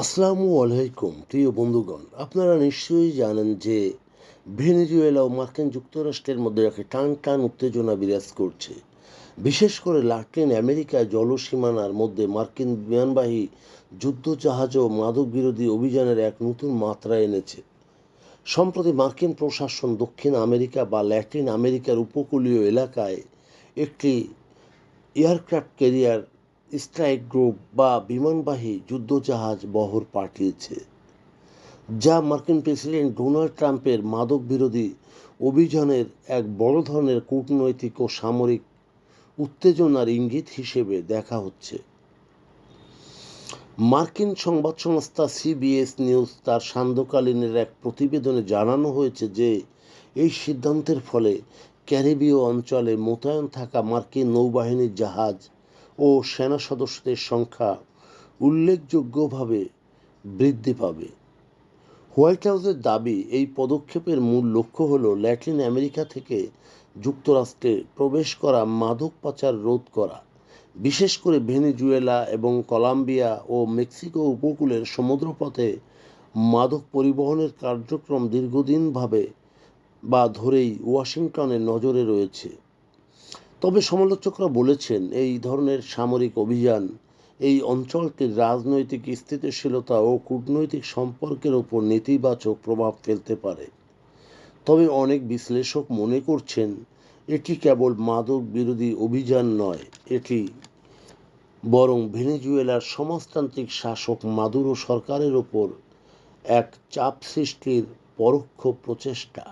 আসসালামু আলাইকুম, প্রিয় বন্ধুগণ। আপনারা নিশ্চয়ই জানেন যে ভেনেজুয়েলা ও মার্কিন যুক্তরাষ্ট্রের মধ্যে একটি টান টান উত্তেজনা বিরাজ করছে। বিশেষ করে লাটিন আমেরিকায় জলসীমানার মধ্যে মার্কিন বিমানবাহী যুদ্ধজাহাজ ও মাদক বিরোধী অভিযানের এক নতুন মাত্রা এনেছে। সম্প্রতি মার্কিন প্রশাসন দক্ষিণ আমেরিকা বা ল্যাটিন আমেরিকার উপকূলীয় এলাকায় একটি এয়ারক্রাফট ক্যারিয়ার স্ট্রাইক গ্রুপ বা বিমানবাহী যুদ্ধজাহাজ বহর পাঠিয়েছে, যা মার্কিন প্রেসিডেন্ট ডোনাল্ড ট্রাম্পের মাদক বিরোধী অভিযানের এক বড় ধরনের কূটনৈতিক ও সামরিক উত্তেজনার ইঙ্গিত হিসেবে দেখা হচ্ছে। মার্কিন সংবাদ সংস্থা সিবিএস নিউজ তার সান্ধ্যকালীনের এক প্রতিবেদনে জানানো হয়েছে যে, এই সিদ্ধান্তের ফলে ক্যারিবীয় অঞ্চলে মোতায়েন থাকা মার্কিন নৌবাহিনীর জাহাজ ও সেনা সদস্যদের সংখ্যা উল্লেখযোগ্যভাবে বৃদ্ধি পাবে। হোয়াইট হাউসের দাবি, এই পদক্ষেপের মূল লক্ষ্য হল ল্যাটিন আমেরিকা থেকে যুক্তরাষ্ট্রে প্রবেশ করা, মাদক পাচার রোধ করা। বিশেষ করে ভেনেজুয়েলা এবং কলাম্বিয়া ও মেক্সিকো উপকূলের সমুদ্রপথে মাদক পরিবহনের কার্যক্রম দীর্ঘদিনভাবে বা ধরেই ওয়াশিংটনের নজরে রয়েছে। তবে সমালোচকরা বলেছেন, এই ধরনের সামরিক অভিযান, এই অঞ্চলটির রাজনৈতিক স্থিতিশীলতা ও কূটনৈতিক সম্পর্কের ওপর নেতিবাচক প্রভাব ফেলতে পারে। তবে অনেক বিশ্লেষক মনে করছেন, এটি কেবল মাদক বিরোধী অভিযান নয়, এটি বরং ভেনেজুয়েলার সমাজতান্ত্রিক শাসক মাদুরো সরকারের ওপর এক চাপ সৃষ্টির পরোক্ষ প্রচেষ্টা।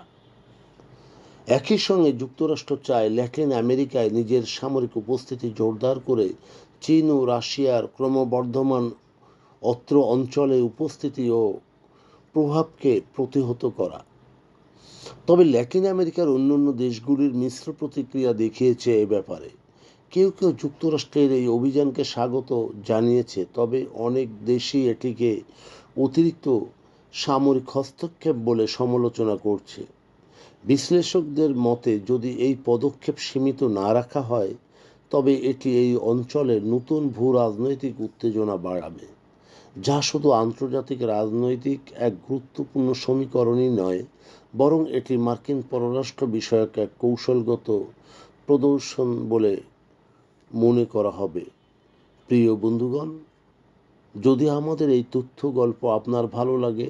একই সঙ্গে যুক্তরাষ্ট্র চায় ল্যাটিন আমেরিকায় নিজের সামরিক উপস্থিতি জোরদার করে চীন ও রাশিয়ার ক্রমবর্ধমান অত্র অঞ্চলে উপস্থিতি ও প্রভাবকে প্রতিহত করা। তবে ল্যাটিন আমেরিকার অন্যান্য দেশগুলির মিশ্র প্রতিক্রিয়া দেখিয়েছে এ ব্যাপারে। কেউ কেউ যুক্তরাষ্ট্রের এই অভিযানকে স্বাগত জানিয়েছে, তবে অনেক দেশই এটিকে অতিরিক্ত সামরিক হস্তক্ষেপ বলে সমালোচনা করছে। বিশ্লেষকদের মতে, যদি এই পদক্ষেপ সীমিত না রাখা হয়, তবে এটি এই অঞ্চলের নতুন ভূ রাজনৈতিক উত্তেজনা বাড়াবে, যা শুধু আন্তর্জাতিক রাজনৈতিক এক গুরুত্বপূর্ণ সমীকরণই নয়, বরং এটি মার্কিন পররাষ্ট্র বিষয়ক এক কৌশলগত প্রদর্শন বলে মনে করা হবে। প্রিয় বন্ধুগণ, যদি আমাদের এই তথ্য গল্প আপনার ভালো লাগে